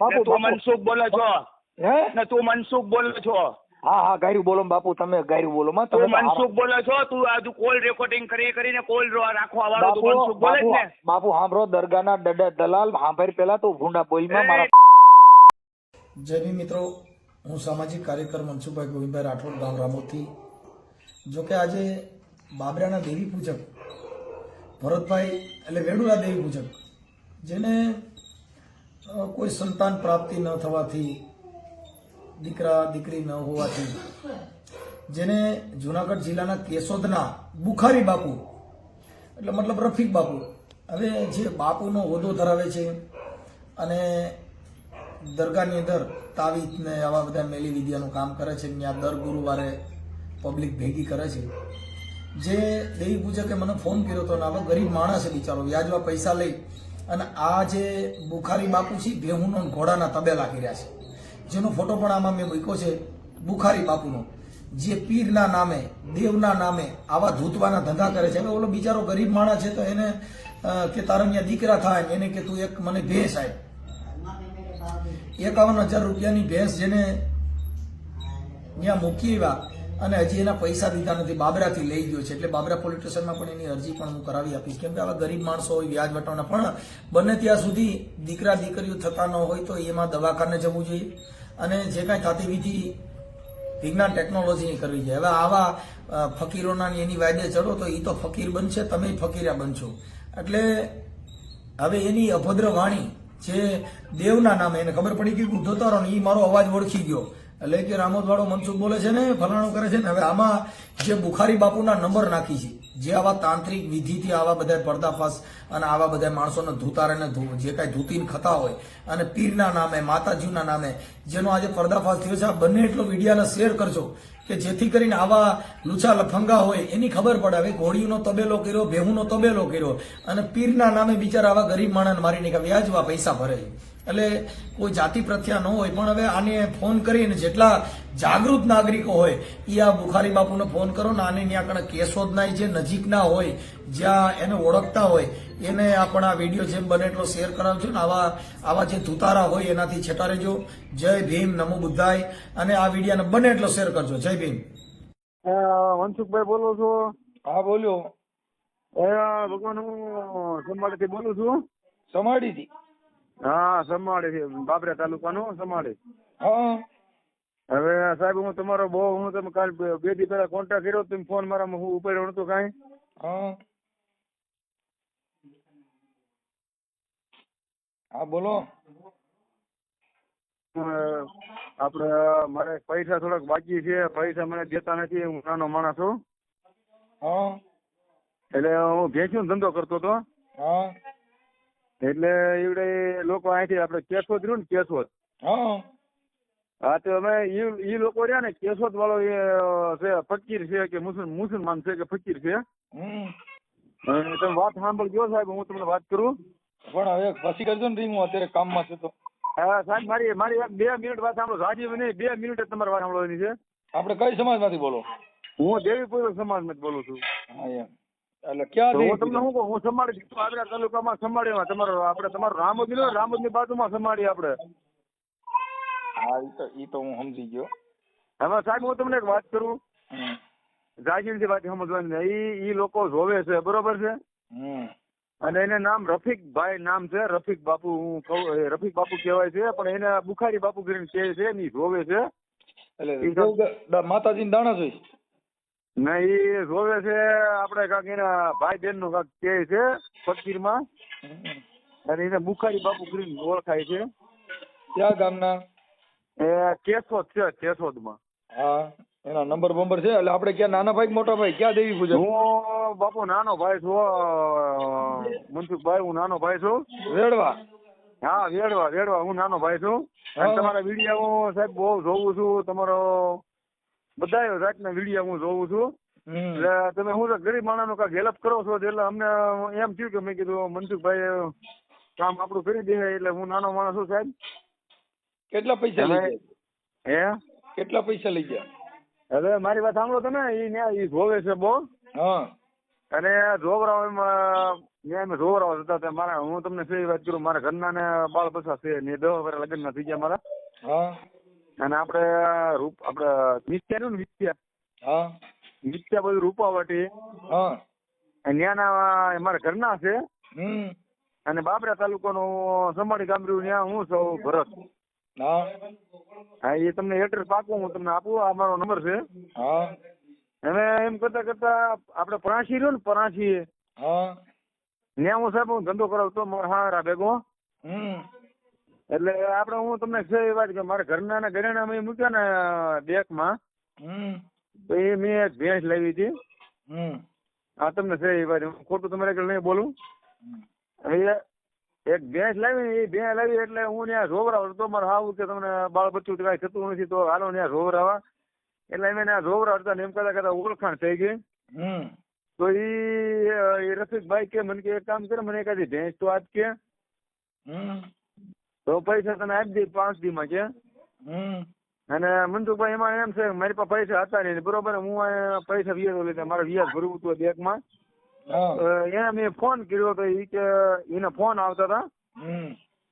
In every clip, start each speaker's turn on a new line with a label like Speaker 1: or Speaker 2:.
Speaker 1: બાપુ,
Speaker 2: તું મનસુખ બોલો છો.
Speaker 1: હે?
Speaker 2: ને તું મનસુખ બોલો છો.
Speaker 1: હા હા ગાયરું બોલો બાપુ તમે ગાયરું બોલો. માં
Speaker 2: તું
Speaker 1: તમે
Speaker 2: મનસુખ બોલો છો તું આજુ કોલ રેકોર્ડિંગ કરી કરીને કોલ રાખવા વાળો તું મનસુખ બોલે છે
Speaker 1: બાપુ
Speaker 2: ને
Speaker 1: દરગાના દલાલ સાંભળ પેલા તો ભૂંડા બોલમાં મારા
Speaker 3: જય મિત્રો હું સામાજિક કાર્યકર મનસુખભાઈ ગોવિંદભાઈ રાઠોડ ગામ રામોદથી જો કે આજે બાબરાના દેવી પૂજક ભરતભાઈ એટલે વેડુલા દેવી પૂજક જેને કોઈ સંતાન પ્રાપ્તિ ન થવાથી, દીકરા, દીકરી ન હોવાથી, જેને જુનાગઢ જિલ્લાના કેશોદના બુખારી બાપુ, એટલે મતલબ રફીક બાપુ, હવે જે બાપુનો હોદ્દો ધરાવે છે અને દરગાહની અંદર તાવીતને આવા બધા મેલી વિદ્યાનું કામ કરે છે ત્યાં દર ગુરુવારે પબ્લિક ભેગી કરે છે. જે દેવી પૂજકે મને ફોન કર્યો હતો ને હવે ગરીબ માણસ છે બિચારો, વ્યાજમાં પૈસા લઈ અને આ જે બુખારી બાપુ છે ભેહુનો ઘોડાના તબેલા કર્યા છે. જેનો ફોટો પણ આમાં મેં મૂક્યો છે, બુખારી બાપુનો. જે પીરના નામે, દેવના નામે આવા ધૂતવાના ધંધા કરે છે. હવે ઓલો બિચારો ગરીબ માણસ છે, તો એને કે તારા દીકરા થાય એને કે તું એક મને ભેંસ આય. એકાવન હજાર રૂપિયાની ભેંસ જેને ત્યાં મૂકી આવ્યા અને હજી એના પૈસા દીધા નથી. બાબરાથી લઈ ગયો છે. એટલે બાબરા પોલીસ સ્ટેશનમાં પણ એની અરજી પણ હું કરાવી આપીશ. કેમ કે આવા ગરીબ માણસો હોય, વ્યાજ વટાવના પણ બને ત્યાં સુધી દીકરા દીકરીઓ થતા ન હોય તો એમાં દવાખાને જવું જોઈએ. અને જે કાંઈ વિધિ વિજ્ઞાન ટેકનોલોજીની કરવી જોઈએ. હવે આવા ફકીરોના એની વાયદે ચડો તો એ તો ફકીર બનશે, તમે ફકીરા બનશો. એટલે હવે એની અભદ્ર વાણી જે દેવના નામે, એને ખબર પડી ગઈ રહો ને એ મારો અવાજ ઓળખી ગયો. એટલે કે રામોદવાળો મનસુખ બોલે છે ને, ફલાણું કરે છે ને, હવે આમાં જે બુખારી બાપુના નંબર નાખી છે, જે આવા તાંત્રિક વિધિથી આવા બધા પર્દાફાશ અને આવા બધા માણસોને ધૂતારાને જે કાંઈ ધૂતીને ખતા હોય, અને પીરના નામે, માતાજીના નામે, જેનો આજે પર્દાફાશ થયો છે, આ બંને એટલો વિડીયાને શેર કરજો કે જેથી કરીને આવા લુચા લફંગા હોય, એની ખબર પડે. હવે ઘોડીનો તબેલો કર્યો, ભેહુનો તબેલો કર્યો, અને પીરના નામે બિચારા આવા ગરીબ માણસને મારી નીકળ્યા વ્યાજવા પૈસા ભરે છે. એટલે કોઈ જાતિ પ્રથા ન હોય. પણ હવે આને ફોન કરીને જેટલા જાગૃત નાગરિકો હોય એ આ બુખારી બાપુને ફોન કરો ને આને ત્યાં કણે કેશોદના જે નજીકના હોય જ્યાં એને ઓળખતા હોય એને આપણા વીડિયો જેમ બને એટલો શેર કરાવજો ને આવા આવા જે ધુતારા હોય એનાથી છેટા રહેજો જય ભીમ નમો બુદ્ધાય. અને આ વિડીયોને બને એટલો શેર કરજો. જય ભીમ.
Speaker 4: મનસુખભાઈ બોલું છું?
Speaker 1: હા બોલ્યો.
Speaker 4: ભગવાન હું સમાડીથી બોલું છું.
Speaker 1: સમાડીથી
Speaker 4: હા સમાડી બાબરા તાલુકાનું સમાડી
Speaker 1: હા.
Speaker 4: હવે સાહેબ હું તમારો બહુ હું તમે કાલ બે દી પહેલા કોન્ટેક્ટ કર્યો તમે ફોન મારામાં હું ઉપર નતો કાંઈ.
Speaker 1: હા. હા બોલો.
Speaker 4: આપડે આપણે મારે પૈસા થોડાક બાકી છે. પૈસા મને દેતા નથી. હું નાનો માણસ છું.
Speaker 1: હા.
Speaker 4: એટલે હું ભેંસનો ધંધો કરતો હતો.
Speaker 1: હા.
Speaker 4: એટલે એવડે લોકો અહીંથી આપણે કેશોદ રહ્યું ને કેશોદ.
Speaker 1: હા.
Speaker 4: તો અમે ઈ લોકો રહ્યા ને કેશોદ વાળો છે ફકીર છે કે મુસલ મુસલમાન છે કે ફકીર છે. તમે વાત સાંભળજો સાહેબ હું તમને વાત કરું.
Speaker 1: પણ હવે પછી કરજો ને રીંગ અત્યારે કામમાં છું તો.
Speaker 4: હા સાહેબ મારી મારી એક બે મિનિટ વાત સાંભળો. રાજીવ નહીં બે મિનિટ જ તમારે વાત સાંભળવાની છે.
Speaker 1: આપણે કઈ સમાજમાંથી બોલો?
Speaker 4: હું દેવીપુર સમાજમાંથી બોલું છું.
Speaker 1: હા એમ. એટલે ક્યાં
Speaker 4: હું તમને? શું કહું? હું સમાડી છું આદરા તાલુકામાં સમાડીમાં તમારો આપણે તમારું રામોદ નો રામોદની બાજુમાં સમાડી આપણે.
Speaker 1: હા ઈ તો એ તો હું સમજી ગયો.
Speaker 4: હવે સાહેબ હું તમને એક વાત કરું.
Speaker 1: હમ.
Speaker 4: જાગીરથી વાત સમજવાની એ ઈ લોકો જોવે છે બરોબર છે? અને એને નામ રફીક ભાઈ નામ છે. રફીક બાપુ હું કહું રફીક બાપુ કહેવાય છે પણ એને બુખારી બાપુ કરીને કહે છે એની ઈ જોવે છે.
Speaker 1: એટલે માતાજીને દાણા જોઈશ
Speaker 4: ને એ જોવે છે આપણે કાંક એના ભાઈ બેનનું કાંક કે છે ફકીરમાં અને એને મુખારી બાપુ ગ્રીન ઓળખાય છે.
Speaker 1: ક્યાં ગામના?
Speaker 4: એ કેશોદ છે કેશોદમાં.
Speaker 1: હા એના નંબર બંબર છે? એટલે આપણે ક્યાં નાના ભાઈ મોટા ભાઈ? ક્યાં દેવી પૂજા?
Speaker 4: હું બાપુ નાનો ભાઈ છું મનસુખભાઈ હું નાનો ભાઈ છું.
Speaker 1: વેડવા?
Speaker 4: હા વેડવા વેડવા હું નાનો ભાઈ છું. અને તમારા વીડિયો હું સાહેબ બહુ જોઉં છું તમારો બધા જાતના વીડિયો હું જોઉં છું. એટલે તમે હું ગરીબ ગરીબ માણસનો કાંઈક હેલ્પ કરો છો એટલે અમને એમ થયું કે મેં કીધું મનસુખભાઈ કામ આપણું કરી દે એટલે હું નાનો માણસ છું સાહેબ.
Speaker 1: કેટલા પૈસા લઈ ગયા?
Speaker 4: હે?
Speaker 1: કેટલા પૈસા લઈ ગયા?
Speaker 4: હવે મારી વાત સાંભળો તમે ઈ ને ઈ જોવે છે બહુ.
Speaker 1: હા.
Speaker 4: અને છોકરાઓ એમાં રોવરાવા જતા હતા મારા હું તમને સહી વાત કરું મારા ઘરના ને બાળ બસા છે ને દસ વર્ષ લગ્ન ના થઈ ગયા મારા.
Speaker 1: હા.
Speaker 4: અને આપણે રૂપ આપણે મિથ્યા નું મિથ્યા
Speaker 1: હા.
Speaker 4: બધું રૂપાવટી.
Speaker 1: હા.
Speaker 4: મારા ઘરના છે.
Speaker 1: હમ.
Speaker 4: અને બાબરા તાલુકાનું સંભાળી ગામડ્યું ત્યાં હું સૌ ભરત.
Speaker 1: હા.
Speaker 4: હા એ તમને એડ્રેસ પાકું હું તમને આપું આ મારો નંબર છે.
Speaker 1: હા.
Speaker 4: હવે એમ કરતા કરતા આપણે પરાશી રહ્યો ને પરાશી
Speaker 1: હા.
Speaker 4: ત્યાં હું સાહેબ હું ધંધો કરાવતો મારા હારા ભેગો.
Speaker 1: હમ.
Speaker 4: એટલે આપણે હું તમને છે એ વાત કે મારા ઘરના ને ઘરેણા મેં મૂક્યા ને બેગમાં
Speaker 1: હમ.
Speaker 4: તો એ મેં એક ભેંસ લાવી હતી.
Speaker 1: હમ.
Speaker 4: આ તમને છે એ વાત હું ખોટું તમારે આગળ નહીં બોલું. એક ભેંસ લાવી ને એ ભેંસ લાવી એટલે હું ત્યાં રોવરાવ તો મારે આવું કે તમને બાળ બચ્ચું કાંઈ થતું નથી તો હાલો ત્યાં રોવરાવા. એટલે અમે ત્યાં રોવરાવતા ને એમ કરતા કરતા ઓળખાણ થઈ ગઈ. તો એ રફીકભાઈ કે મને કે એક કામ કરે મને એકાદી ભેંસ તો આજ કે
Speaker 1: હમ.
Speaker 4: તો પૈસા તને આપી દઈ પાંચ દી માં કે અને મનસુખભાઈ એમાં એમ છે મારી પાસે પૈસા હતા નહીં. બરોબર હું પૈસા વ્યાજ લીધા મારે વ્યાજ ભરવું હતું બેંકમાં એને મેં ફોન કર્યો તો ઈ કે એને ફોન આવતા હતા.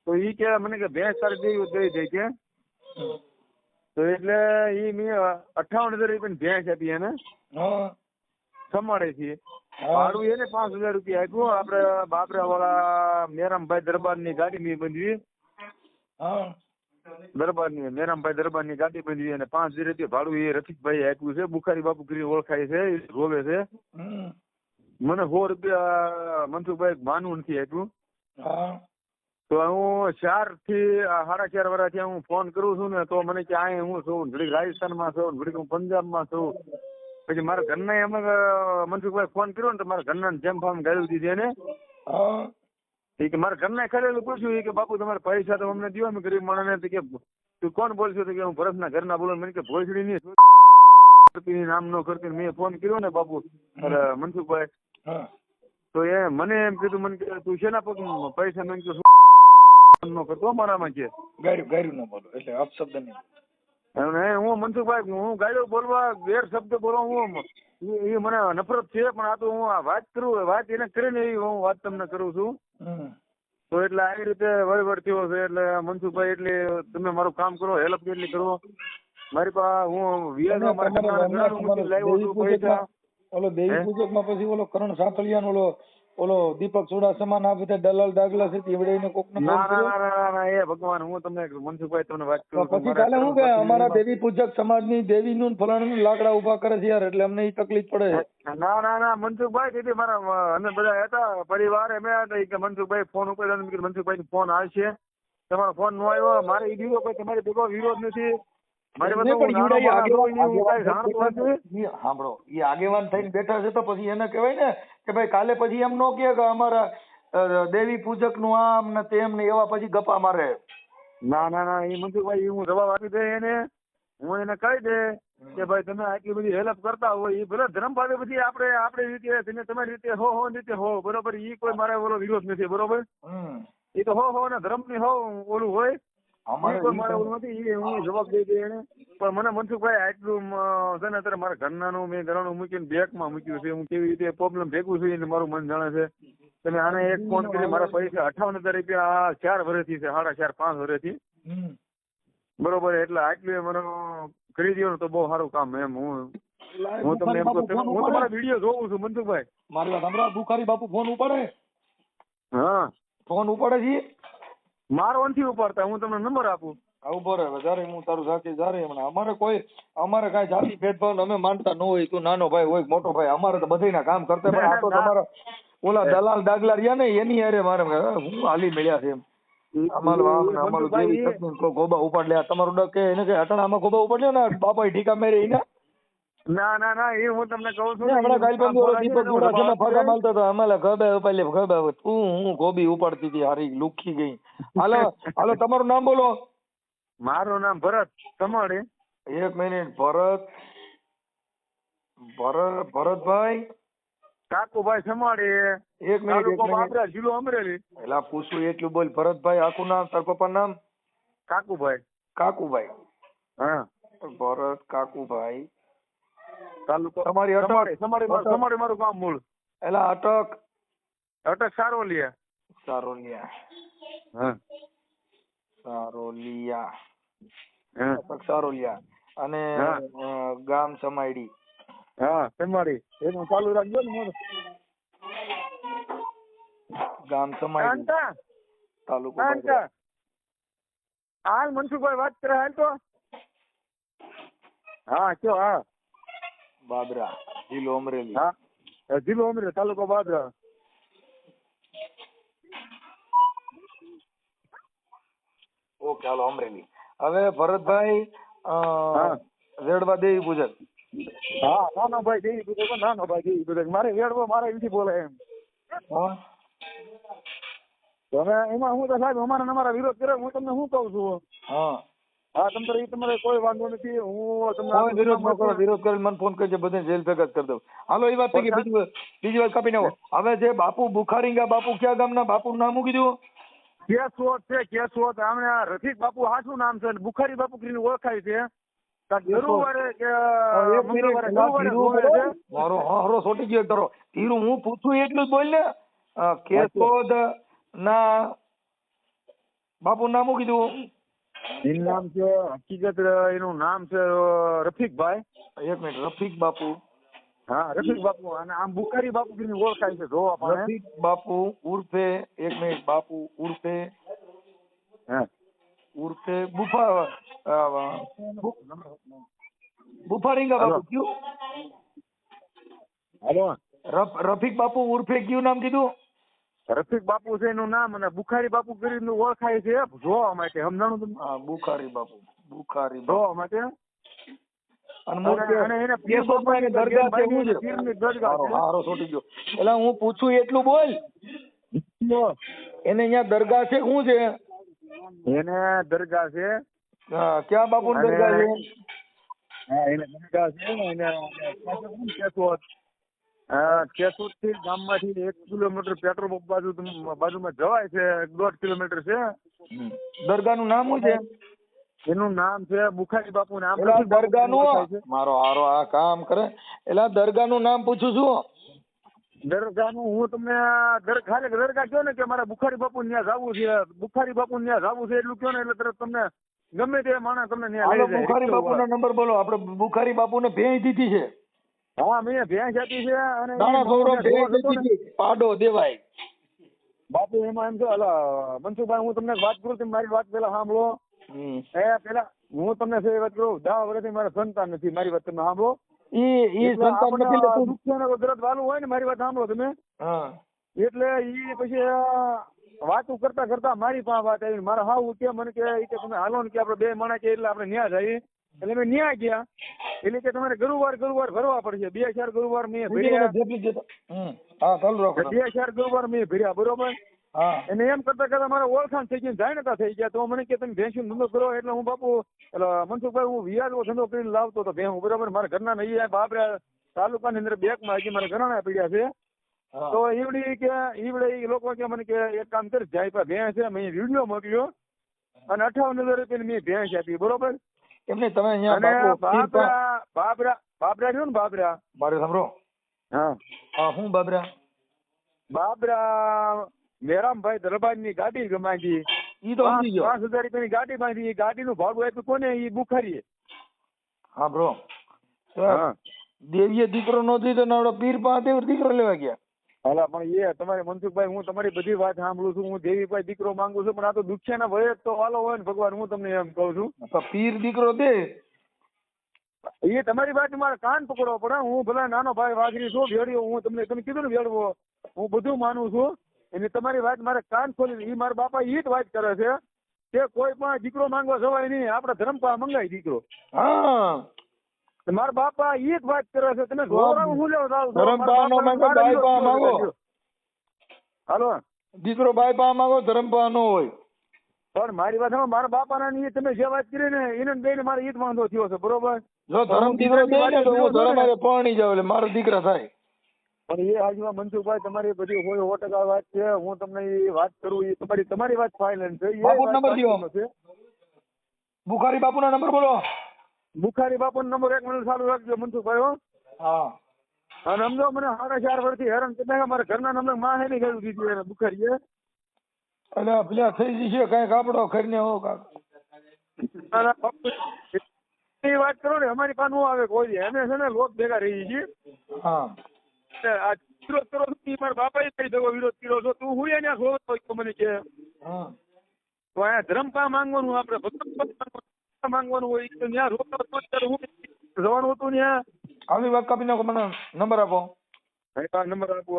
Speaker 4: તો ઈ કે મને કે ભેંસ તારી દેવી દઈ દે કે. તો એટલે ઈ મેં અઠાવન હજાર રૂપિયાની ભેંસ આપી એને.
Speaker 1: સમાડે
Speaker 4: સંભાળે છે. ભાડું એને પાંચ હજાર રૂપિયા આપ્યું. આપડે બાપરા વાળા મેરામભાઈ દરબારની ગાડી મેં બંધવી. દરબારની મેરામભાઈ દરબારની ગાડી બંધવી અને પાંચ હજાર રૂપિયા ભાડું એ રફીકભાઈ આપ્યું છે. બુખારી બાપુ કરી ઓળખાય છે રોવે છે. મને સો રૂપિયા મનસુખભાઈ માનવું નથી આપ્યું. તો હું ચારથી સાડા ચાર વર્ષથી હું ફોન કરું છું ને તો મને કે આ હું છું ઘડીક રાજસ્થાનમાં છું ઘડીક હું પંજાબમાં છું. પછી મારા ઘરના એમ મનસુખભાઈ ફોન કર્યો ને તો મારા ઘરના જેમ ફોન ગાળી દીધી એને. એ કે મારા ઘરના ખરેલું પૂછ્યું કે બાપુ તમારે પૈસા તો અમને દો અમે ગરીબ માણસને કે તું કોણ બોલશો? તો કે હું ભરતના ઘરના બોલું. મને કે ભોસડી ની નામ નો કરતી? મેં ફોન કર્યો ને બાપુ મનસુખભાઈ. તો એ મને એમ કીધું મને કે તું શેના પગ પૈસા? મને કીધું નો કરતો મારામાં છે
Speaker 1: ગાયું ગાયું ન બોલો એટલે અપશબ્દ નહીં.
Speaker 4: અને હું મનસુખભાઈ હું ગાયો બોલવા ગેર શબ્દ બોલવા હું એ એ મને નફરત છે પણ આ તો હું આ વાત કરું વાત એને કરીને એવી હું વાત તમને કરું છું. તો એટલે આવી રીતે વહીવટ થયો છે એટલે મનસુખભાઈ એટલે તમે મારું કામ કરો હેલ્પ કેટલી કરો. મારી પાસે હું વ્યાજ મારા ઘરના ઘણાનું લાવ્યો છું પૈસા.
Speaker 1: ઓલો દેવી પૂજકમાં પછી ઓલો કરણ સાંકળિયાનો ઓલો ઓલો દીપક ચુડાસમા ના બધા દલાલ દાગલા છે તેવડે કોક ના
Speaker 4: ના ના ના એ ભગવાન હું તમને મનસુખભાઈ તમને વાત કરું
Speaker 1: પછી કાલે હું કે અમારા દેવી પૂજક સમાજની દેવી નું ફલાણનું લાકડા ઊભા કરે છે યાર એટલે અમને એ તકલીફ પડે.
Speaker 4: ના ના ના મનસુખભાઈ કીધી મારા અમે બધા હતા પરિવાર એમ કે મનસુખભાઈ ફોન ઉપર મનસુખભાઈ ફોન આવશે. તમારો ફોન નો આવ્યો મારે એ દીવો કોઈ તમારી ભેગો વિરોધ નથી.
Speaker 1: સાંભળો એ આગેવાન થઈને બેઠા છે તો પછી એને કહેવાય ને કે ભાઈ કાલે પછી એમ નો કે અમારા દેવી પૂજકનું આમ ને તેમ ને એવા પછી ગપા મારે.
Speaker 4: ના ના ના એ મનસુખભાઈ હું જવાબ આપી દે એને. હું એને કહી દે કે ભાઈ તમે આટલી બધી હેલ્પ કરતા હોય એ ભલે ધર્મ ભાવે પછી આપણે આપણી રીતે તમે તમારી રીતે હો હો રીતે હો બરોબર? ઈ કોઈ મારે ઓલો વિરોધ નથી બરોબર? એ તો હો હો ને ધર્મની હો ઓલું હોય.
Speaker 1: અમારે પણ
Speaker 4: મારે એવું નથી ઈ હું જવાબ દઈ દે એને. પણ મને મનસુખભાઈ આટલું છે ને અત્યારે મારા ઘરનાનું મેં ઘરનું મૂકીને બેગમાં મૂક્યું છે. હું કેવી રીતે પ્રોબ્લેમ ભેગું છું એને મારું મન જાણે છે. તમે આને એક ફોન કરી મારા પૈસા અઠાવન હજાર રૂપિયા આ ચાર વર્ષથી છે સાડા ચાર પાંચ વર્ષથી. બરોબર એટલે આટલું મને કરી દો ને તો બહુ સારું કામ એમ હું. હું તમને એમ કહું હું તમારા વીડિયો જોઉં છું મનસુખભાઈ.
Speaker 1: મારી વાત બાપુ ફોન ઉપાડે.
Speaker 4: હા.
Speaker 1: ફોન ઉપાડે છે.
Speaker 4: મારો નથી ઉપાડતા હું તમને નંબર આપું.
Speaker 1: ઊભો રહે. જ્યારે હું તારું સાચી જ્યારે હમણાં અમારે કોઈ અમારે કાંઈ જાતિ ભેદભાવ અમે માનતા ન હોય. તું નાનો ભાઈ હોય મોટો ભાઈ અમારે તો બધાયના કામ કરતા પણ આ તો તમારા ઓલા દલાલ દાગલા રહ્યા ને એની અરે મારે હું હાલી મળ્યા છે એમ. અમારું અમારું ગોબા ઉપાડ લે તમારું ડક એને કે હટાણામાં ગોબા ઉપાડ લે ને? બાપા ટીકા મેરે એને?
Speaker 4: ના ના ના એ હું તમને કહું છું
Speaker 1: હમણાં કાલ બંધ દીપક
Speaker 4: હું
Speaker 1: ગુડા છે ને
Speaker 4: જવાબ
Speaker 1: ફાકા મારતો હતો. અમારે ગબે ઉપાડ ગબે તું હું ગોબી ઉપાડતી હતી હારી લુખી ગઈ. હાલો હાલો તમારું નામ બોલો.
Speaker 4: મારું નામ ભરત. તમારે?
Speaker 1: એક મિનિટ ભરત ભરત ભરતભાઈ.
Speaker 4: કાકુભાઈ સમાડે
Speaker 1: એક મિનિટ એક મિનિટ.
Speaker 4: જિલ્લો અમરેલી.
Speaker 1: એટલે પૂછું એટલું બોલ. ભરતભાઈ આખું નામ તાર પપ્પા નામ?
Speaker 4: કાકુભાઈ.
Speaker 1: કાકુભાઈ.
Speaker 4: હા.
Speaker 1: ભરત કાકુભાઈ.
Speaker 4: તાલુકો
Speaker 1: તમારી અટક?
Speaker 4: તમારી સમાડે મારું-? સમાડે ગામ મૂળ.
Speaker 1: એટલે અટક
Speaker 4: અટક સારોલિયા.
Speaker 1: સારોલિયા.
Speaker 4: હા.
Speaker 1: સારોલિયા. અટક સારોલિયા. અને ગામ સમાયડી.
Speaker 4: હા તમારી એનું ચાલુ રાખજો ને મોર.
Speaker 1: ગામ સમાયડી. તાલુકો
Speaker 4: હાલ મનસુખભાઈ વાત કરે હાલ તો. હા કયો હા.
Speaker 1: બાબરા જિલ્લો અમરેલી.
Speaker 4: હા? જિલ્લો અમરેલી તાલુકો બાબરા.
Speaker 1: ઓકે હાલો અમરેલી. હવે ભરતભાઈ રેડવા દેવી પૂજક.
Speaker 4: હા નાનો ભાઈ દેવી પૂજક નાનો ભાઈ દેવી પૂજક. મારે રેડવો મારે એમથી બોલે એમ. હવે એમાં હું તો સાહેબ અમારા અમારા વિરોધ કર્યો હું તમને શું કહું છું?
Speaker 1: હા.
Speaker 4: હા તમ તારે તમારે કોઈ વાંધો નથી. હું તમને
Speaker 1: વિરોધ ન કરો વિરોધ કરીને મને ફોન કરજે બધે જેલ ભેગા કરી દઉં. હાલો એ વાત થઈ ગઈ. બીજી બીજી વાત કાપી નાખો. હવે જે બાપુ બુખારીંગા બાપુ ક્યાં ગામના? બાપુ નામ મૂકી
Speaker 4: કેશોદ છે કેશોદ આમને આ રફીક બાપુ હાચું નામ છે બુખારી બાપુ કરીને ઓળખાય છે.
Speaker 1: મારો હારો સોટી ગયો તારો. ધીરું હું પૂછું એટલું જ બોલ ને કેશોદ ના બાપુ નામ મૂકી દઉં
Speaker 4: એનું નામ છે હકીકત એનું નામ છે રફીકભાઈ.
Speaker 1: એક મિનિટ રફીક બાપુ.
Speaker 4: હા રફીક બાપુ અને આમ બુકારી બાપુ કરીને ઓળખાય છે જોવા પણ
Speaker 1: રફીક બાપુ ઉર્ફે એક મિનિટ બાપુ ઉર્ફે.
Speaker 4: હા.
Speaker 1: ઉર્ફે બુફા બુફારીંગા બાપુ. કયું?
Speaker 4: હાલો.
Speaker 1: રફ- રફીક બાપુ ઉર્ફે કયું નામ કીધું?
Speaker 4: રફીક બાપુ છે એનું નામ અને બુખારી બાપુ કરીને ઓળખાય છે જોવા માટે સમજાણું તમને?
Speaker 1: હા બુખારી બાપુ બુખારી
Speaker 4: જોવા માટે?
Speaker 1: અને
Speaker 4: એને
Speaker 1: દરગાહ છે
Speaker 4: બાઈની
Speaker 1: છે?
Speaker 4: પીરની દરગાહ
Speaker 1: હારો, છોટી ગયો. એટલે હું પૂછું એટલું બોલ. એને અહીંયા દરગાહ છે શું છે?
Speaker 4: એને દરગાહ છે.
Speaker 1: હા, ક્યાં બાપુ દરગાહ છે?
Speaker 4: હા એને દરગાહ છે ને એને કેશોદ હા, કેશોદથી ગામમાંથી એક કિલોમીટર પેટ્રોલ પંપ બાજુ બાજુમાં જવાય છે દોઢ કિલોમીટર છે.
Speaker 1: દરગાહનું નામ શું છે?
Speaker 4: એનું નામ છે બુખારી બાપુ નામ
Speaker 1: દરગાહનું મારો હારો આ કામ કરે. એલા દરગાહનું નામ પૂછું છું.
Speaker 4: દરગાહનું હું તમને દર ખાલી દરગાહ કયો ને કે મારે બુખારી બાપુ ત્યાં જવું છે? બુખારી બાપુ ત્યાં જવું છે એટલું કયો ને એટલે તરત તમને ગમે તે માણસ તમને
Speaker 1: બુખારી બાપુનો નંબર બોલો આપણે બુખારી બાપુને ભેંસ દીધી છે.
Speaker 4: હા મેં ભેંસ આપી છે અને ને,
Speaker 1: પાડો દેવાય.
Speaker 4: બાપુ એમાં એમ છે અલા મનસુખભાઈ હું તમને વાત કરું તમે મારી વાત પેલા સાંભળો. એ પેલા હું તમને શું વાત કરું દસ વર્ષથી મારા સંતાન નથી મારી વાત તમે સાંભળો.
Speaker 1: ઈ ઈ સંતાન નથી લેતું
Speaker 4: દુખ્યાને કોઈ દર્દ વાલું હોય ને મારી વાત સાંભળો તમે.
Speaker 1: હા.
Speaker 4: એટલે ઈ પછી વાતું કરતા કરતા મારી પાસે વાત આવી મારા હાવ કે મને કે તમે હાલો ને કે આપણે બે માણસ કે એટલે આપણે ન્યા જઈએ. એટલે મેં ન્યા ગયા. એટલે કે તમારે ગુરુવાર ગુરુવાર ભરવા પડશે. બે ચાર ગુરુવાર મેં ભર્યા. બે ચાર ગુરુવાર મેં ભર્યા બરોબર? એને એમ કરતા કરતા મારા ઓળખાણ થઈ ગઈ જાણતા થઈ ગયા. તો મને કે તમે ભેંસી ધંધો કરો એટલે હું બાપુ એટલે મનસુખભાઈ હું વિયાજવો ધંધો કરીને લાવતો હતો ભેહું બરોબર મારા ઘરના નહીં તાલુકા તાલુકાની અંદર બેંકમાં હજી મારા ઘરના પડ્યા છે. તો ઈવડી કે ઈવડે એ લોકો કે મને કે એક કામ કરી જાય ભેં ભેંસ છે. મેં વીડિયો મોકલ્યો. અને અઠાવન હજાર રૂપિયાની મેં ભેંસ આપી બરોબર?
Speaker 1: એમને તમે અહીંયા
Speaker 4: બાબરા બાબરા બાબરા રહ્યો ને બાબરા?
Speaker 1: મારે સાંભળો.
Speaker 4: હા.
Speaker 1: હા હું બાબરા?
Speaker 4: બાબરા મેરામભાઈ દરબારની ગાડી ગમાડી
Speaker 1: ઈ તો સમજી ગયો.
Speaker 4: પાંચ હજાર રૂપિયાની ગાડી બાંધી. એ ગાડીનું ભાડું આપ્યું કોને? ઈ બુખારીએ.
Speaker 1: હા બ્રો. દેવીએ દીકરો નો દીધો ને આવડો પીર પાસે દીકરો લેવા ગયા.
Speaker 4: હાલા પણ એ તમારે મનસુખભાઈ હું તમારી બધી વાત સાંભળું છું. હું દેવીભાઈ દીકરો માંગુ છું પણ આ તો દુખ્યાના જ તો વાલો હોય ને ભગવાન હું તમને એમ કહું છું.
Speaker 1: તો પીર દીકરો દે.
Speaker 4: એ તમારી વાત મારે કાન પકડવો પડે. હું ભલે નાનો ભાઈ વાઘરી છું ભેળ્યો હું તમને તમે કીધું ને ભેળવો હું બધું માનું છું. એની તમારી વાત મારે કાન ખોલી એ મારા બાપા એ જ વાત કરે છે કે કોઈ પણ દીકરો માંગવા જવાય નહીં. આપડે ધર્મ મંગાય દીકરો.
Speaker 1: હા.
Speaker 4: મારા બાપા એ જ વાત કરે છે તમે જોરાનું હું લેવો
Speaker 1: ધરમપા નો માંગો, માંગો.
Speaker 4: હાલો?
Speaker 1: દીકરો બાઈ પા માંગો ધરમપા નો હોય.
Speaker 4: પણ મારી વાત મારા બાપાના ને તમે જે વાત કરી ને એને બેને મારે ઈ જ વાંધો થયો છે બરોબર?
Speaker 1: જો ધરમ દીકરો દે ને તો હું ધરમ હારે પરણી જાવ એટલે મારો દીકરા થાય.
Speaker 4: પણ એ આજમાં મનસુખભાઈ તમારી બધી હોય સો ટકા વાત છે હું તમને એ વાત કરું એ તમારી તમારી વાત ફાઇનલ છે
Speaker 1: બાપુ નંબર
Speaker 4: છે.
Speaker 1: બુખારી બાપુનો નંબર બોલો.
Speaker 4: બુખારી બાપુ નંબર એક મિનિટ ચાલુ રાખજો મનસુખભાઈ હો.
Speaker 1: હા.
Speaker 4: અને સમજો મને સાડા ચાર વર્ષથી હેરાન કરી નાખ્યા મારા ઘરના નંબરમાં હે નહીં ગયું દીધી એને બુખારી
Speaker 1: એટલે પેલા થઈ જશે કંઈક આપડો કરીને હો કાક
Speaker 4: એ વાત કરો ને અમારી પાસે નો આવે કોઈ એને અમે છે ને લોક ભેગા રહી છીએ.
Speaker 1: હા.
Speaker 4: આ વિરોધ કરો છો મારા બાપા કહી ભેગો વિરોધ કર્યો છો. તું હું અહીંયા શોધ હોય તો મને કે.
Speaker 1: હા.
Speaker 4: તો અહીંયા ધર્મ પા માંગવાનું આપણે ભગવાન માંગવાનું હોય તો ત્યાં રોકડો હતો ત્યારે હું જવાનું હતું ત્યાં.
Speaker 1: આવી વાત કાપી નાખો મને નંબર આપો.
Speaker 4: નંબર આપો.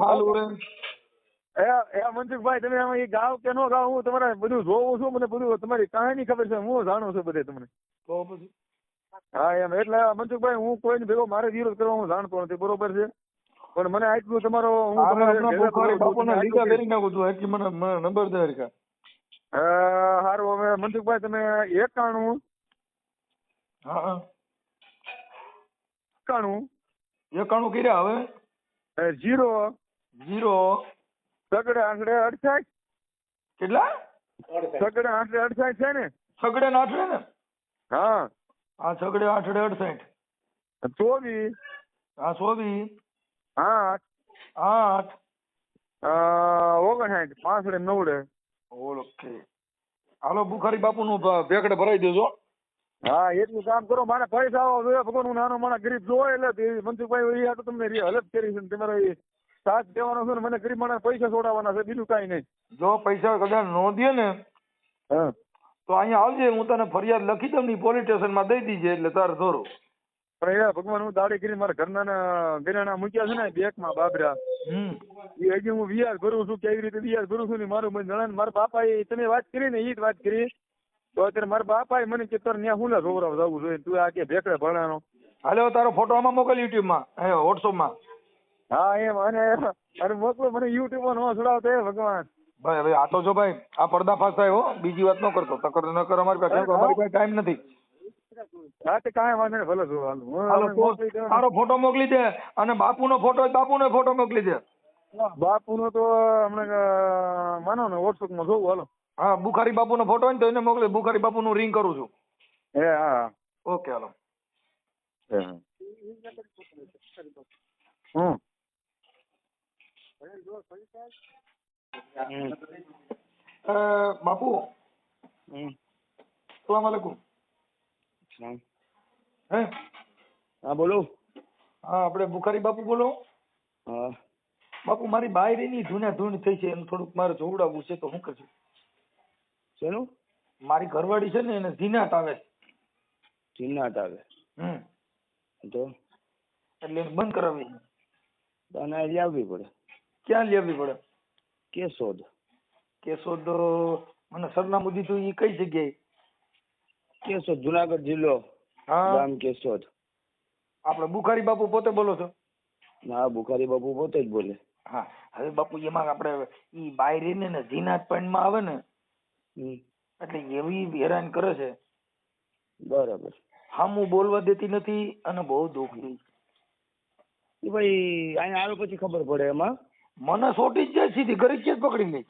Speaker 4: હાલો. તમારે બધું જોવું છું મને બધું તમારી કહાની ખબર છે હું જાણું છું બધે તમને.
Speaker 1: તો પછી
Speaker 4: હા એમ. એટલે મનસુખભાઈ હું કોઈને ભેગો મારે વિરોધ કરવા હું જાણતો નથી. બરોબર છે? પણ મને આટલું તમારો હું તમારે
Speaker 1: બાપુને લીધા કરી નાખું છું. એટલી મને નંબર દે
Speaker 4: હરકા હારું. હવે મનસુખભાઈ તમે એકાણું
Speaker 1: હા
Speaker 4: એકાણું.
Speaker 1: એકાણું કર્યા હવે?
Speaker 4: જીરો.
Speaker 1: જીરો.
Speaker 4: સગડે આંકડે અડસાઠ.
Speaker 1: કેટલા?
Speaker 4: સગડે આંકડે અડસાઠ છે ને?
Speaker 1: સગડે ને આઠડે ને?
Speaker 4: હા.
Speaker 1: હા છગડે આઠડે અડસઠ.
Speaker 4: ચોવીસ.
Speaker 1: હા ચોવીસ.
Speaker 4: આઠ.
Speaker 1: આઠ.
Speaker 4: ઓગણસાઠ પાસઠ નવડે.
Speaker 1: ઓકે. હાલો બુખારી બાપુ નું ભેકડે ભરાઈ દેજો.
Speaker 4: હા એટલું કામ કરો. મારે પૈસા આવો. ભગવાન હું નાનો મારા ગરીબ જોવો એટલે તે મનસુખભાઈ એ હાટુ તમને રી- હલત કરી છે તમારે એ સાથ દેવાનો છે ને મને ગરીબ માણસ પૈસા છોડાવવાના છે બીજું કઈ નહીં.
Speaker 1: જો પૈસા કદાચ નો દે ને
Speaker 4: હા.
Speaker 1: તો અહીંયા આવજે હું તને ફરિયાદ લખી દઉં ને પોલીસ સ્ટેશનમાં દઈ દીજે એટલે તારે ધોરો.
Speaker 4: પણ ભગવાન હું દાડી કરી મારા ઘરના ઘરેણા મૂક્યા છે ને બેંકમાં બાબરા. એ હજી હું વ્યાજ ભરું છું કેવી રીતે વ્યાજ ભરું છું ને મારું મને જણાવે મારા બાપા એ તમે વાત કરી ને એ જ વાત કરી. તો અત્યારે મારા બાપા એ મને કે તારે ત્યાં હું ના જોવરાવ જવું જોઈએ તું આ કે ભેકડે ભણાનો.
Speaker 1: હાલો તારો ફોટો આમાં મોકલ યુટ્યુબમાં વોટ્સઅપમાં.
Speaker 4: હા એમ અને અરે મોકલો મને યુટ્યુબમાં ન છોડાવતો ભગવાન.
Speaker 1: ભાઈ હવે આ તો જો ભાઈ આ પર્દાફાશ થાય હો. બીજી વાત ન કરતો. તકર ન કર અમારી પાસે અમારી પાસે ટાઈમ નથી.
Speaker 4: હા તે કાંઈ વાંધો નહીં ભલે હાલો.
Speaker 1: ફોટો મોકલી દે અને બાપુનો ફોટો હોય બાપુનો ફોટો મોકલી દે.
Speaker 4: બાપુનો તો હમણાં માનો ને વોટ્સઅપમાં જોવું હાલો.
Speaker 1: હા બુખારી બાપુનો ફોટો હોય ને તો એને મોકલી બુખારી બાપુનું રિંગ કરું છું.
Speaker 4: એ હા
Speaker 1: ઓકે હાલો.
Speaker 4: હમ.
Speaker 2: હમ.
Speaker 1: સલામ આલેકુમ
Speaker 2: હા.
Speaker 1: હે
Speaker 2: બોલો.
Speaker 1: હા આપણે બુખારી બાપુ બોલો.
Speaker 2: હા.
Speaker 1: બાપુ મારી બાયરીની ધૂને ધૂન થઈ છે એનું થોડુંક મારે જોવડાવવું છે તો હું કરજો?
Speaker 2: શેનું?
Speaker 1: મારી ઘરવાળી છે ને એને ઝીનાટ આવે.
Speaker 2: ઝીનાટ આવે?
Speaker 1: હમ.
Speaker 2: તો?
Speaker 1: એટલે બંધ કરાવવી છે.
Speaker 2: તને આવવી પડે.
Speaker 1: ક્યાં લેવી પડે?
Speaker 2: કેશોદ
Speaker 1: કેશોદ મને સરનામું દીધું એ કઈ જગ્યાએ?
Speaker 2: કેશોદ જુનાગઢ જિલ્લો ગામ કેશોદ
Speaker 1: આપણે બુખારી બાપુ પોતે બોલો છો?
Speaker 2: ના બુખારી બાપુ પોતે જ બોલે.
Speaker 1: હા હવે બાપુ એમાં આપણે ઈ બાયરી ને ને ઝીનાટમાં આવે ને એટલે એવી હેરાન કરે છે.
Speaker 2: બરાબર.
Speaker 1: હામું બોલવા દેતી નથી અને બહુ દુઃખ. દે.
Speaker 2: ભાઈ અહીંયા આવે પછી ખબર પડે એમાં?
Speaker 1: મને સોટી જ જાય સીધી ઘરે જ પકડી લે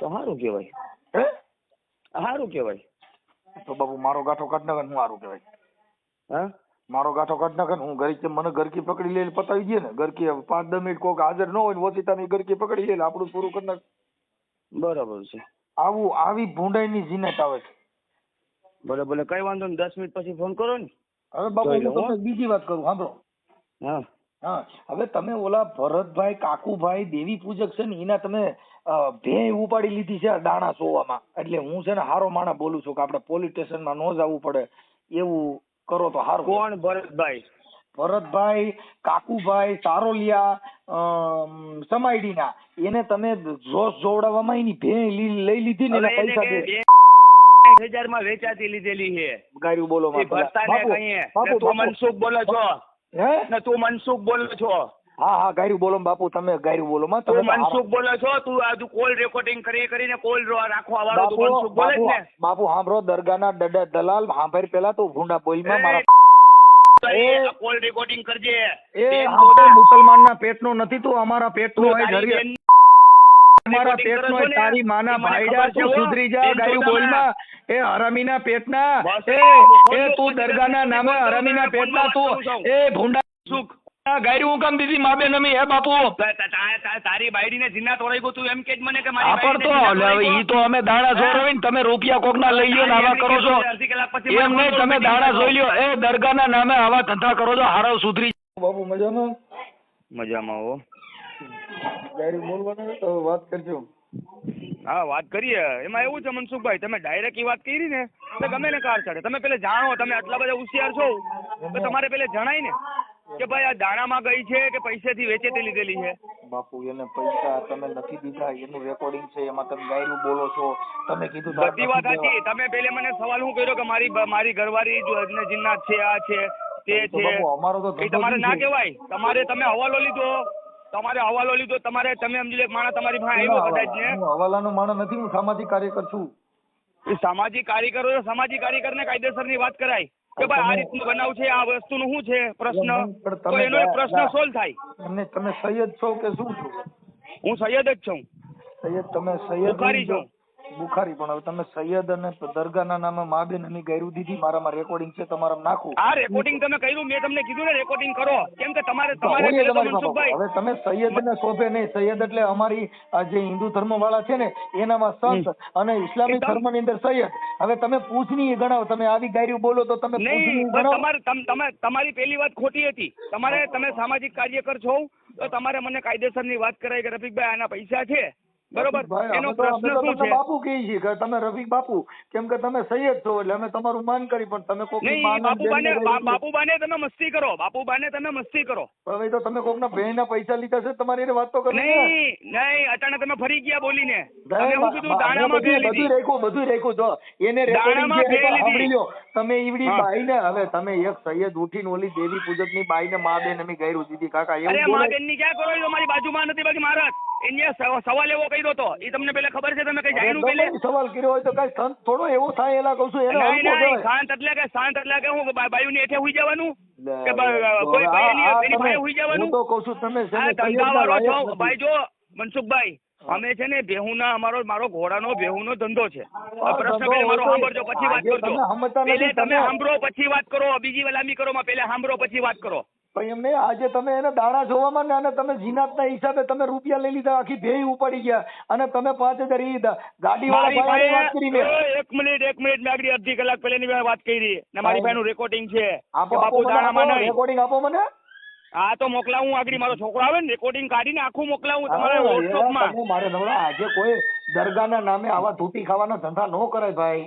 Speaker 2: તો સારું કહેવાય.
Speaker 1: હે?
Speaker 2: સારું કહેવાય.
Speaker 1: તો બાપુ મારો ગાંઠો કાઢ નાખે હું સારું કહેવાય.
Speaker 2: હા?
Speaker 1: મારો ગાંઠો કાઢ નાખે હું ઘરે મને ઘરકી પકડી લે પતાવી દે ને. ઘરકી પાંચ દસ મિનિટ કોક હાજર ન હોય ને ઓચિતાની ઘરકી પકડી લે આપણું પૂરું કરી નાખ.
Speaker 2: બરાબર છે.
Speaker 1: આવું આવી ભૂંડાઈની જીનત આવે છે.
Speaker 2: ભલે ભલે કઈ વાંધો નહીં દસ મિનિટ પછી ફોન કરો ને.
Speaker 1: હવે બાપુ હું. તમને બીજી વાત કરું સાંભળો.
Speaker 2: હા.
Speaker 1: હા હવે તમે ઓલા ભરતભાઈ કાકુભાઈ દેવી પૂજક છે ને એના તમે અ, ઉપાડી લીધી છે આ દાણા સોવામાં. એટલે હું છે ને હારો માણા બોલું છું કે આપણે પોલીસ સ્ટેશનમાં ન જવું પડે. એવું કરો તો હારું.
Speaker 2: કોણ ભરતભાઈ?
Speaker 1: ભરતભાઈ કાકુભાઈ સારોલિયા સમાયડીના. એને તમે જોશ જોવડાવવામાં એની લી- લઈ લીધી ને એના પૈસા દે
Speaker 2: હજારમાં વેચાતી લીધેલી છે.
Speaker 1: ગાયરું બોલો બાપુ.
Speaker 2: મનસુખ બોલો છો.
Speaker 1: હે?
Speaker 2: ને તું મનસુખ બોલો છો.
Speaker 1: હા હા ગાયરું બોલો બાપુ તમે ગાયરું બોલો. માં
Speaker 2: તું
Speaker 1: તમે
Speaker 2: મનસુખ બોલો છો તું આજુ કોલ રેકોર્ડિંગ કરી કરીને કોલ રાખવા વાળો તું
Speaker 1: બાપુ
Speaker 2: મનસુખ બોલે ને.
Speaker 1: બાપુ હાંભળો દરગાહના દડા દલાલ હાંભર પેલા તો ભૂંડા બોલમાં મારા
Speaker 2: કોલ રેકોર્ડિંગ કરજે.
Speaker 1: એ આપણે
Speaker 2: બોલે.
Speaker 1: મુસલમાનના પેટનો નથી તું અમારા પેટનો હોય તમારા પેટનો
Speaker 2: ને,
Speaker 1: તારી માના ભાઈડા તું સુધરી જા ગાયું બોલમાં એ હરામીના પેટના. એ એ
Speaker 2: તું દરગાના
Speaker 1: નામે હરામીના પેટના તું. એ ભૂંડા
Speaker 2: સુખ
Speaker 1: ગાયરું હું કામ દીધી? મા બેન હે બાપુ?
Speaker 2: તા- તા- તા- તા- તારી બાયડીને જીના તોડાઈ ગયું તું એમ કે મને કે મારી
Speaker 1: આપણ તો
Speaker 2: બાયડીને જીના
Speaker 1: એટલે હવે
Speaker 2: તોડાઈ
Speaker 1: ઈ તો અમે દાણા જોરાવીને તમે રૂપિયા કોકના લઈ લ્યો ને આવા કરો છો. એમ નહીં તમે
Speaker 2: meeting
Speaker 1: જોઈ લ્યો. એ દરગાના નામે આવા ધંધા કરો છો હારાવ સુધરી બાપુ મજામાં?
Speaker 2: મજામાં હો.
Speaker 1: ગાયરું બોલવાનું તો વાત કરજો.
Speaker 2: હા વાત કરીએ. એમાં એવું છે મનસુખભાઈ તમે ડાયરેક્ટ એ વાત કરી ને તો ગમે ને કાર ચડે. તમે પેલે જાણો તમે આટલા બધા હોશિયાર છો તો તમારે પેલે જણાય ને કે ભાઈ આ દાણામાં ગઈ છે કે પૈસેથી વેચેતી લીધેલી છે?
Speaker 1: બાપુ એને પૈસા તમે નથી દીધા. એનું રેકોર્ડિંગ છે એમાં તમે ગાયરું બોલો છો. તમે કીધું
Speaker 2: બધી વાત
Speaker 1: હતી
Speaker 2: તમે પેલે મને સવાલ હું કર્યો કે મારી મારી ઘરવાળી જો અજને છે આ છે તે છે?
Speaker 1: અમારો તો
Speaker 2: તમારે ના. કહેવાય. તમારે તમે હવાલો લીધો. તમારે હવાલો લીધો તમારે તમે સમજી લે માણસ તમારી પાસે આવ્યો કદાચ ને
Speaker 1: હવાલાનો માણસ નથી હું સામાજિક કાર્યકર છું.
Speaker 2: એ સામાજિક કાર્યકરો સામાજિક કાર્યકરને કાયદેસરની વાત કરાય. કે ભાઈ આ રીતનું બનાવ છે આ વસ્તુનું શું છે પ્રશ્ન? તો એનો પ્રશ્ન. સોલ્વ થાય.
Speaker 1: એમને તમે સૈયદ છો કે શું છો?
Speaker 2: હું સૈયદ જ છું.
Speaker 1: સૈયદ તમે સૈયદ
Speaker 2: બુખારી છું.
Speaker 1: બુખારી પણ હવે તમે સૈયદ અને દરગાહના નામે મા બેન એની ગાયરું દીધી મારામાં રેકોર્ડિંગ છે તમારામાં નાખું.
Speaker 2: આ રેકોર્ડિંગ તમે કર્યું મેં તમને કીધું ને રેકોર્ડિંગ કરો. કેમ કે તમારે તમારે
Speaker 1: તમારી હવે તમે સૈયદ ને શોભે નહીં. સૈયદ એટલે અમારી આ જે હિન્દુ ધર્મ વાળા છે ને એનામાં સંત અને ઇસ્લામિક. ધર્મની અંદર સૈયદ. હવે તમે પૂછની ગણાવો. તમે આવી ગાયરું બોલો તો તમે
Speaker 2: નહીં તમારે તમારી પેલી વાત ખોટી હતી. તમારે તમે સામાજિક કાર્યકર છો તો તમારે મને કાયદેસરની વાત કરાય કે રફીકભાઈ આના પૈસા છે. બરોબર. એનો પ્રશ્ન શું છે?
Speaker 1: બાપુ કહે છે કે તમે રફીક બાપુ કેમ કે તમે સૈયદ છો એટલે અમે તમારું માન કરી પણ તમે કોક
Speaker 2: બાપુબાને બાપુબાને તમે મસ્તી કરો બાપુબાને તમે મસ્તી કરો.
Speaker 1: હવે તો તમે કોકના બહેનના પૈસા લીધા છે તમારી એને વાત તો કરો
Speaker 2: નહીં નહીં અચાનક તમે ફરી ગયા બોલીને. તમે હું કીધું? દાણામાં ભેળ
Speaker 1: બધું
Speaker 2: લીધી
Speaker 1: બધું રાખ્યું જો. એને
Speaker 2: દાણામાં ભેળ લીધી.
Speaker 1: તમે ઈવડી
Speaker 2: બાઈ
Speaker 1: બાઈને હવે તમે એક સૈયદ ઉઠીને ઓલી દેવી પૂજકની બાઈને મા બેન અમે ગયું દીધી કાકા
Speaker 2: અરે
Speaker 1: એવું
Speaker 2: મા બેનની ક્યાં કરો મારી બાજુમાં નથી બાકી મહારાજ. એને સવાલ એવો કર્યો તો એ તમને પેલા ખબર છે તમે કઈ જાણ્યું પેલે
Speaker 1: સવાલ કર્યો હોય તો કઈ સંત થોડો એવો થાય એલા કહું છું એને.
Speaker 2: શાંત એટલે કે શાંત એટલે કે હું બાયુ ની એઠે હુઈ જવાનું? કે કોઈ એની હુઈ જવાનું?
Speaker 1: તો કહું છું તમે ને
Speaker 2: છો ભાઈ જો મનસુખભાઈ અમે છે ને બેહુના અમારો મારો ઘોડાનો બેહુનો ધંધો છે. પ્રશ્ન પેલે મારો સાંભળજો પછી વાત કરજો. પેલે તમે
Speaker 1: તમે-
Speaker 2: સાંભળો પછી વાત કરો બીજી વલામી કરો માં પેલે સાંભળો પછી વાત કરો.
Speaker 1: પણ એમ નહીં આજે તમે એને દાણા જોવામાં ને અને તમે જીનાતના હિસાબે તમે રૂપિયા લઈ લીધા આખી ભેય ઉપાડી ગયા અને તમે પાંચ હજાર ગાડી વાળા વાત કરી મેં.
Speaker 2: એક મિનિટ એક મિનિટ મેં આગળ અડધી કલાક પહેલાની મેં વાત કરી. ને મારી. પાસેનું રેકોર્ડિંગ છે. બાપુ દાણામાં નહીં.
Speaker 1: રેકોર્ડિંગ આપો મને.
Speaker 2: હા તો મોકલાવું આગળ મારો છોકરો આવે ને રેકોર્ડિંગ કાઢીને આખું મોકલાવું તમારા વોટ્સઅપમાં
Speaker 1: મારે નવરા આજે કોઈ દરગાહના નામે આવા ધૂતી ખાવાના ધંધા ન કરે ભાઈ.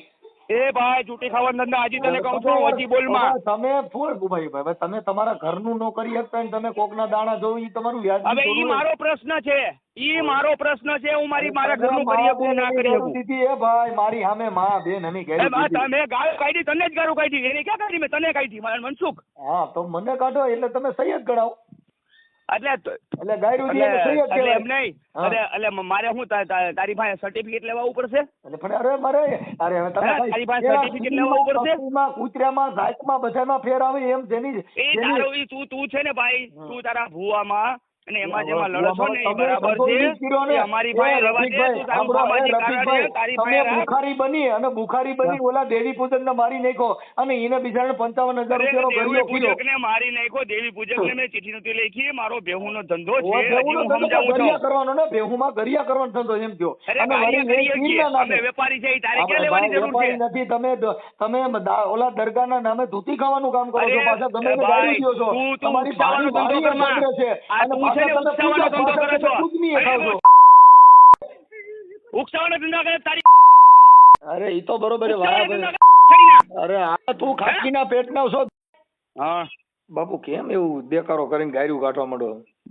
Speaker 2: એ ભાઈ ચૂંટી ખાવાના ધંધા આજી તને કહું છું હજી બોલમાં
Speaker 1: તમે ફૂલ ભાઈ ભાઈ તમે તમારા ઘરનું ન કરી શકતા ને તમે કોકના દાણા જોવું ઈ તમારું વ્યાજ
Speaker 2: હવે ઈ મારો પ્રશ્ન છે ઈ મારો પ્રશ્ન છે હું મારી મારા ઘરનું કરી શકું ના કરી શકું?
Speaker 1: એ ભાઈ મારી સામે માં બેન
Speaker 2: એ બા,
Speaker 1: દીધી.
Speaker 2: તમે ગાળ કાઢી તને જ ગાળું કાઢી એને ક્યાં કાઢી મેં તને કાઢી મારા મનસુખ?
Speaker 1: હા તો મને કાઢો એટલે તમે સૈયદ ગણાવો.
Speaker 2: એટલે એમ. નહીં. અરે એટલે મારે શું તારી પાસે સર્ટિફિકેટ લેવા પડશે?
Speaker 1: અરે મારે અરે હવે તમે
Speaker 2: તારી પાસે સર્ટિફિકેટ લેવા પડશે?
Speaker 1: કૂતરામાં જાતમાં બધામાં ફેર આવે એમ જેની
Speaker 2: એ તારો તું તું છે ને ભાઈ. તું તારા ભૂવામાં અને એમાં જેમાં લડો છો ને બરાબર છે.
Speaker 1: ને.
Speaker 2: અમારી પાસે
Speaker 1: એ
Speaker 2: દે તારું પાસે રાખ.
Speaker 1: બની અને ભુખારી બની ઓલા દેવી પૂજકને મારી નાખો અને એને હજાર
Speaker 2: અરે
Speaker 1: રૂપિયાનો
Speaker 2: દેવી
Speaker 1: ગરિયો કીધો
Speaker 2: પૂજકને મારી નાખો દેવી પૂજકને મેં ચિઠ્ઠી નથી લખી મારો બેહુનો ધંધો છે
Speaker 1: બેહુનો ધંધો ગરિયા કરવાનો ને બેહુમાં ગરિયા કરવાનો ધંધો એમ થયો. અને.
Speaker 2: અમે વેપારી છે તારે ક્યાં લેવાની જરૂર છે?
Speaker 1: નથી તમે તમે ઓલા ઓલા દરગાહના નામે ધૂતી ખાવાનું કામ કરો છો પાછા તમે ગાડી દો છો. તમારી ભારી છે. અને
Speaker 2: છે ને ઉકસાવાનો ધંધો કરો છો. અરે,
Speaker 1: ખાવ
Speaker 2: ઉકસાવાનો ધંધો કરે તારી
Speaker 1: અરે ઈ તો બરોબર. અરે આ તું ખાટકીના પેટના છો.
Speaker 2: હા.
Speaker 1: બાપુ કેમ એવું દેકારો કરીને ગાયરું કાઢવા માંડો?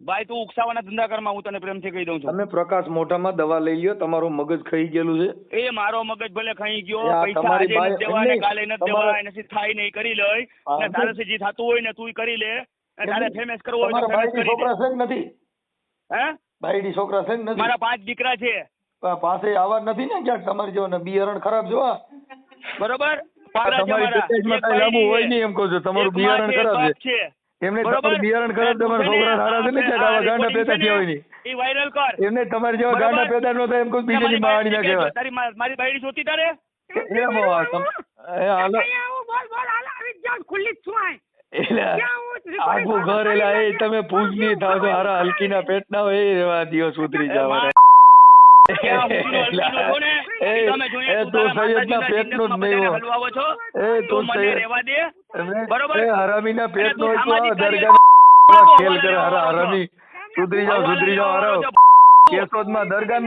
Speaker 2: ભાઈ તું ઉકસાવાના ધંધા કરમાં હું તને પ્રેમથી કહી દઉં છું.
Speaker 1: તમે પ્રકાશ મોઢામાં દવા લઈ લ્યો તમારું મગજ ખાઈ ગયેલું છે.
Speaker 2: એ મારો મગજ ભલે ખાઈ ગયો પૈસા આજે નથી દેવા ને કાલે નથી દેવા નથી થાય નહીં કરી લઈ. અને તારાથી જે થતું હોય ને તું કરી લે.
Speaker 1: તમારે જેવા ગાંડા પેદા
Speaker 2: ન
Speaker 1: એમ કોઈ બીજાની માવાણી ના કહેવાય.
Speaker 2: મારી બાયડી જોતી તારે?
Speaker 1: એમ
Speaker 5: બોલ બોલ ખુલ્લી છું એટલે
Speaker 1: આખું ઘર એલા એ તમે પૂજની થાવ તો હારા હલકીના પેટના હોય એ રેવા દિયો સુધરી જવાના
Speaker 2: એ
Speaker 1: જ
Speaker 2: મેવો
Speaker 1: એ
Speaker 2: તું
Speaker 1: એ હરામીના પેટનો જ તું દરગાહ ખેલ કરે. હરા હરામી. સુધરી જાવ સુધરી જાવ
Speaker 2: હરાવ
Speaker 1: કેશોદમાં દરગાહ